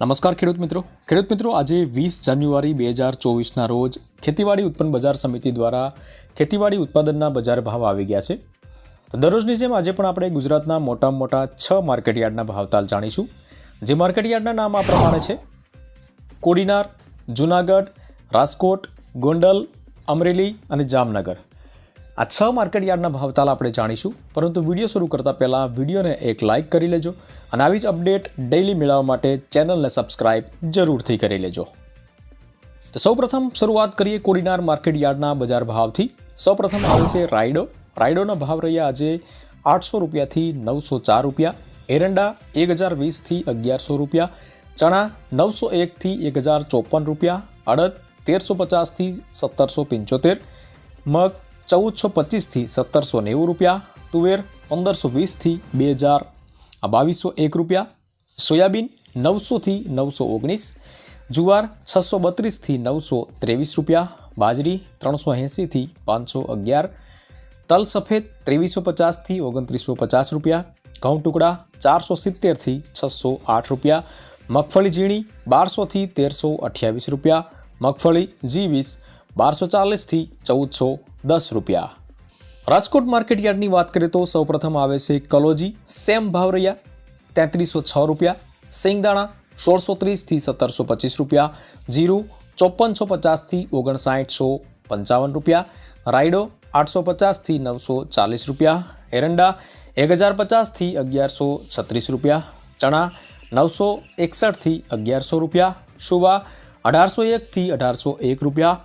નમસ્કાર ખેડૂત મિત્રો. ખેડૂત મિત્રો, આજે વીસ જાન્યુઆરી બે હજાર ચોવીસના રોજ ખેતીવાડી ઉત્પન્ન બજાર સમિતિ દ્વારા ખેતીવાડી ઉત્પાદનના બજાર ભાવ આવી ગયા છે. તો દરરોજની જેમ આજે પણ આપણે ગુજરાતના મોટામાં મોટા છ માર્કેટયાર્ડના ભાવતાલ જાણીશું. જે માર્કેટયાર્ડના નામ આ પ્રમાણે છે. કોડીનાર, જુનાગઢ, રાજકોટ, ગોંડલ, અમરેલી અને જામનગર. આ છ માર્કેટયાર્ડના ભાવતાલ આપણે જાણીશું. પરંતુ વીડિયો શરૂ કરતાં પહેલાં વિડીયોને એક લાઇક કરી લેજો અને આવી જ અપડેટ ડેઇલી મેળવવા માટે ચેનલને સબસ્ક્રાઇબ જરૂરથી કરી લેજો. તો સૌપ્રથમ શરૂઆત કરીએ કોડીનાર માર્કેટ યાર્ડના બજાર ભાવથી. સૌપ્રથમ આવે છે રાયડો. રાયડોના ભાવ રહ્યા આજે આઠસો રૂપિયાથી નવસો ચાર રૂપિયા. એરંડા એક હજાર વીસથી અગિયારસો રૂપિયા. ચણા નવસો એકથી એક હજાર ચોપન રૂપિયા. અડદ તેરસો પચાસથી સત્તરસો પંચોતેર. મગ ચૌદસો પચીસથી સત્તરસો નેવું રૂપિયા, તુવેર પંદરસો વીસથી બે હજાર બાવીસો એક રૂપિયા, સોયાબીન નવસોથી નવસો ઓગણીસ, જુવાર છસો બત્રીસથી નવસો ત્રેવીસ રૂપિયા, બાજરી ત્રણસો એંસીથી પાંચસો અગિયાર, તલ સફેદ ત્રેવીસો પચાસથી ઓગણત્રીસો પચાસ રૂપિયા, ઘઉં ટુકડા ચારસો સિત્તેરથી છસો આઠ રૂપિયા, મગફળી ઝીણી બારસોથી તેરસો અઠ્યાવીસ રૂપિયા, મગફળી જી વીસ બારસો ચાલીસથી ચૌદસો દસ રૂપિયા. રાજકોટ માર્કેટ યાર્ડની વાત કરીએ તો સૌપ્રથમ આવે છે કલોજી, સેમ ભાવ તેત્રીસો છ રૂપિયા, સિંગદાણા સોળસો ત્રીસથી સત્તરસો પચીસ રૂપિયા, જીરું ચોપનસો પચાસથી ઓગણસાઠસો પંચાવન રૂપિયા, રાયડો આઠસો પચાસથી નવસો ચાલીસ રૂપિયા, એરંડા એક હજાર પચાસથી અગિયારસો છત્રીસ રૂપિયા, ચણા નવસો એકસઠથી અગિયારસો રૂપિયા શુવા અઢારસો એકથી અઢારસો એક રૂપિયા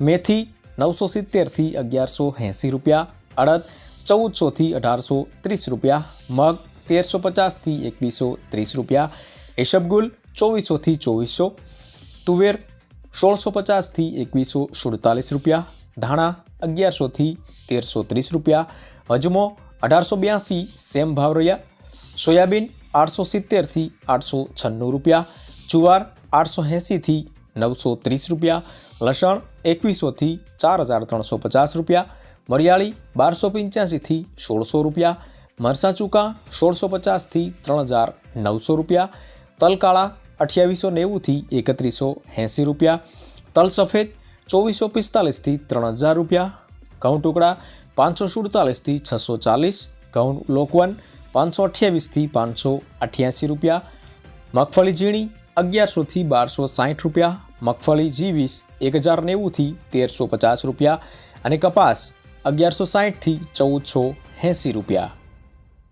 મેથી નવસો સિત્તેરથી અગિયારસો એંસી રૂપિયા અડદ ચૌદસોથી અઢારસો ત્રીસ રૂપિયા મગ તેરસો પચાસથી એકવીસો ત્રીસ રૂપિયા એશબગુલ ચોવીસોથી ચોવીસો તુવેર સોળસો પચાસથી એકવીસો સુડતાલીસ રૂપિયા ધાણા અગિયારસોથી તેરસો ત્રીસ રૂપિયા અજમો અઢારસો બ્યાસી સેમ ભાવ રહ્યા સોયાબીન આઠસો સિત્તેરથી આઠસો છન્નું રૂપિયા જુવાર આઠસો એંસીથી નવસો ત્રીસ રૂપિયા લસણ એકવીસોથી ચાર હજાર ત્રણસો પચાસ રૂપિયા મરિયાળી બારસો પંચ્યાસીથી સોળસો રૂપિયા, મરસા ચૂકા સોળસો પચાસથી ત્રણ હજાર નવસો રૂપિયા, તલકાળા અઠ્યાવીસો નેવુંથી એકત્રીસો એંસી રૂપિયા, તલ સફેદ ચોવીસો પિસ્તાલીસથી ત્રણ હજાર રૂપિયા, ઘઉં ટુકડા પાંચસો સુડતાલીસથી છસો ચાલીસ, ઘઉં લોકવન પાંચસો અઠ્યાવીસથી પાંચસો અઠ્યાસી રૂપિયા, મગફળી ઝીણી અગિયારસોથી બારસો સાઠ રૂપિયા મગફળી જી વીસ એક હજાર નેવુંથી તેરસો પચાસ રૂપિયા અને કપાસ અગિયારસો સાહીઠથી ચૌદસો એંસી રૂપિયા.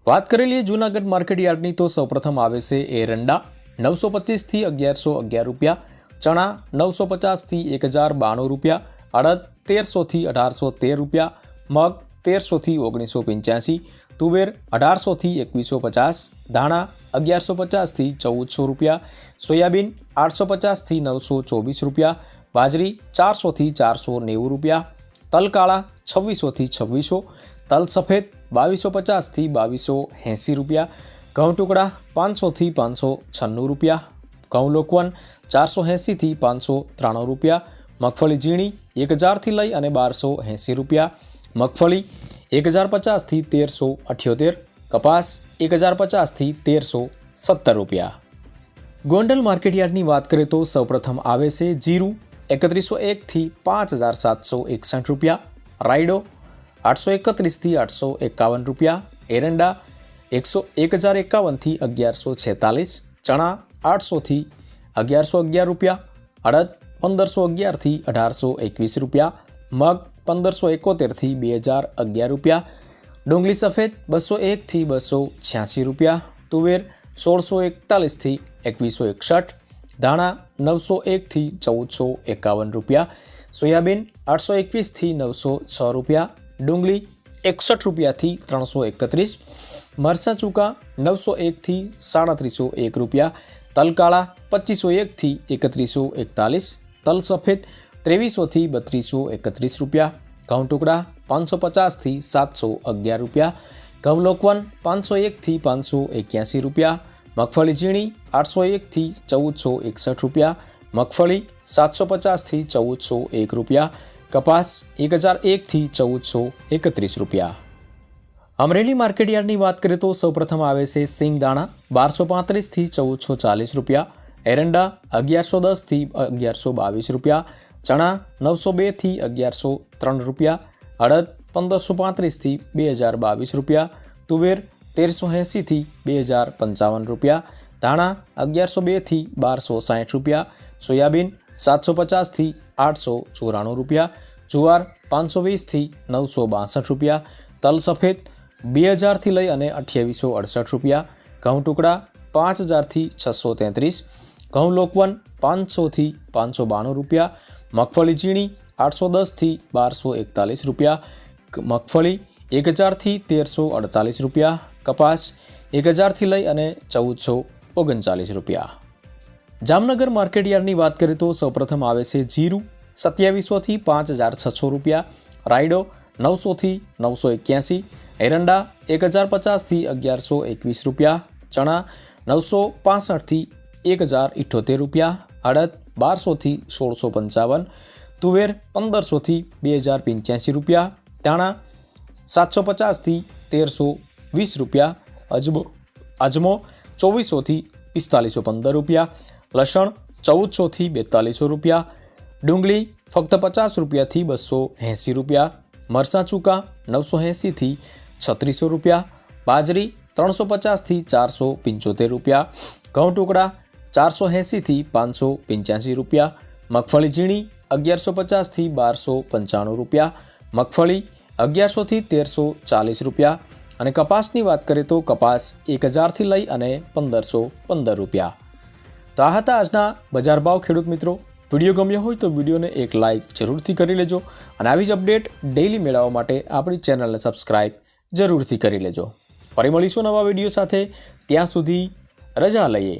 વાત કરેલી જૂનાગઢ માર્કેટ યાર્ડની તો સૌપ્રથમ આવે છે એરંડા નવસો પચીસથી અગિયારસો અગિયાર રૂપિયા, ચણા નવસો પચાસથી એક હજાર બાણું રૂપિયા, અડદ તેરસોથી અઢારસો તેર રૂપિયા, મગ તેરસોથી ઓગણીસો પંચ્યાસી, તુવેર અઢારસોથી એકવીસો પચાસ, ધાણા અગિયારસો પચાસથી ચૌદસો રૂપિયા, સોયાબીન આઠસો પચાસથી નવસો ચોવીસ રૂપિયા, બાજરી ચારસોથી ચારસો નેવું રૂપિયા તલ કાળા છવ્વીસોથી છવ્વીસો, તલ સફેદ બાવીસો પચાસથી બાવીસો એંસી રૂપિયા, ઘઉં ટુકડા પાંચસોથી પાંચસો છન્નું રૂપિયા, ઘઉં લોકવન ચારસો એંસીથી પાંચસો ત્રાણું રૂપિયા, મગફળી ઝીણી એક હજારથી લઈ અને બારસો એંસી રૂપિયા, મગફળી એક હજાર પચાસથી તેરસો અઠ્યોતેર કપાસ એક હજાર પચાસથી તેરસો સત્તર રૂપિયા. ગોંડલ માર્કેટયાર્ડની વાત કરીએ તો સૌપ્રથમ આવે છે જીરું, એકત્રીસો એકથી પાંચ હજાર સાતસો એકસઠ રૂપિયા. રાયડો, આઠસો એકત્રીસથી આઠસો એકાવન રૂપિયા. એરંડા, એકસો એક હજાર એકાવનથી અગિયારસો છેતાલીસ. ચણા, આઠસોથી અગિયારસો અગિયાર રૂપિયા. અડદ, પંદરસો અગિયારથી અઢારસો એકવીસ રૂપિયા. મગ, પંદરસો એકોતેરથી બે હજાર અગિયાર રૂપિયા. ડુંગળી સફેદ બસો એકથી બસો છ્યાસી રૂપિયા, તુવેર સોળસો એકતાલીસથી એકવીસો એકસઠ, ધાણા નવસો એકથી ચૌદસો એકાવન રૂપિયા, સોયાબીન આઠસો એકવીસથી નવસો છ રૂપિયા, ડુંગળી એકસઠ રૂપિયાથી ત્રણસો એકત્રીસ મરસા ચૂકા નવસો એકથી સાડત્રીસો એક રૂપિયા, તલકાળા પચીસો એકથી એકત્રીસો એકતાલીસ, તલ સફેદ ત્રેવીસોથી બત્રીસો એકત્રીસ રૂપિયા, ઘઉં ટુકડા પાંચસો પચાસથી સાતસો અગિયાર રૂપિયા ઘઉં પાંચસો એકથી પાંચસો એક્યાસી રૂપિયા, મગફળી ઝીણી આઠસો એકથી ચૌદસો એકસઠ રૂપિયા, મગફળી સાતસો પચાસથી ચૌદસો એક રૂપિયા, કપાસ એક હજાર એકથી ચૌદસો એકત્રીસ રૂપિયા. અમરેલી માર્કેટયાર્ડની વાત કરીએ તો સૌપ્રથમ આવે છે સિંગ દાણા બારસો પાંત્રીસથી ચૌદસો ચાલીસ રૂપિયા, એરંડા અગિયારસો દસથી અગિયારસો બાવીસ રૂપિયા, ચણા નવસો બેથી અગિયારસો ત્રણ રૂપિયા અડદ પંદરસો પાંત્રીસથી બે હજાર બાવીસ રૂપિયા, તુવેર તેરસો એંસીથી બે હજાર પંચાવન રૂપિયા, ધાણા અગિયારસો બેથી બારસો સાઠ રૂપિયા, સોયાબીન સાતસો પચાસથી આઠસો ચોરાણું રૂપિયા, જુવાર પાંચસો વીસથી નવસો બાસઠ રૂપિયા, તલ સફેદ બે હજારથી લઈ અને અઠ્યાવીસો અડસઠ રૂપિયા, ઘઉં ટુકડા પાંચ હજારથી છસો તેત્રીસ, ઘઉં લોકવન પાંચસોથી પાંચસો બાણું રૂપિયા, મગફળી ઝીણી આઠસો દસથી બારસો એકતાલીસ રૂપિયા. મગફળી એક હજારથી તેરસો અડતાલીસ રૂપિયા. કપાસ એક હજારથી લઈ અને ચૌદસો ઓગણચાલીસ રૂપિયા. જામનગર માર્કેટ યાર્ડની વાત કરીએ તો સૌપ્રથમ આવે છે જીરું, સત્યાવીસોથી પાંચ હજાર છસો રૂપિયા. રાયડો નવસોથી નવસો એક્યાસી, એરંડા એક હજાર પચાસથી અગિયારસો એકવીસ રૂપિયા. ચણા નવસો પાસઠથી એક હજાર ઇઠ્ઠોતેર રૂપિયા. અડદ બારસોથી સોળસો પંચાવન તુવેર પંદરસોથી બે હજાર પંચ્યાસી રૂપિયા, ધાણા સાતસો પચાસથી તેરસો વીસ રૂપિયા અજમો અજમો ચોવીસોથી પિસ્તાલીસો પંદર રૂપિયા, લસણ ચૌદસોથી બેતાલીસો રૂપિયા, ડુંગળી ફક્ત પચાસ રૂપિયાથી બસો એંસી રૂપિયા, મરચાં ચૂકા નવસો એંસીથી છત્રીસો રૂપિયા, બાજરી ત્રણસો પચાસથી ચારસો પંચોતેર રૂપિયા, ઘઉં ટુકડા ચારસો એંસીથી પાંચસો પંચ્યાસી રૂપિયા, મગફળી ઝીણી અગિયારસો પચાસથી બારસો પંચાણું રૂપિયા, મગફળી અગિયારસોથી તેરસો ચાલીસ રૂપિયા અને કપાસની વાત કરીએ તો કપાસ એક હજારથી લઈ અને પંદરસો પંદર રૂપિયા. તો આ હતા આજના બજાર ભાવ ખેડૂત મિત્રો. વીડિયો ગમ્યો હોય તો વિડીયોને એક લાઇક જરૂરથી કરી લેજો અને આવી જ અપડેટ ડેઇલી મેળવવા માટે આપણી ચેનલને સબસ્ક્રાઇબ જરૂરથી કરી લેજો. ફરી મળીશું નવા વીડિયો સાથે. ત્યાં સુધી રજા લઈએ.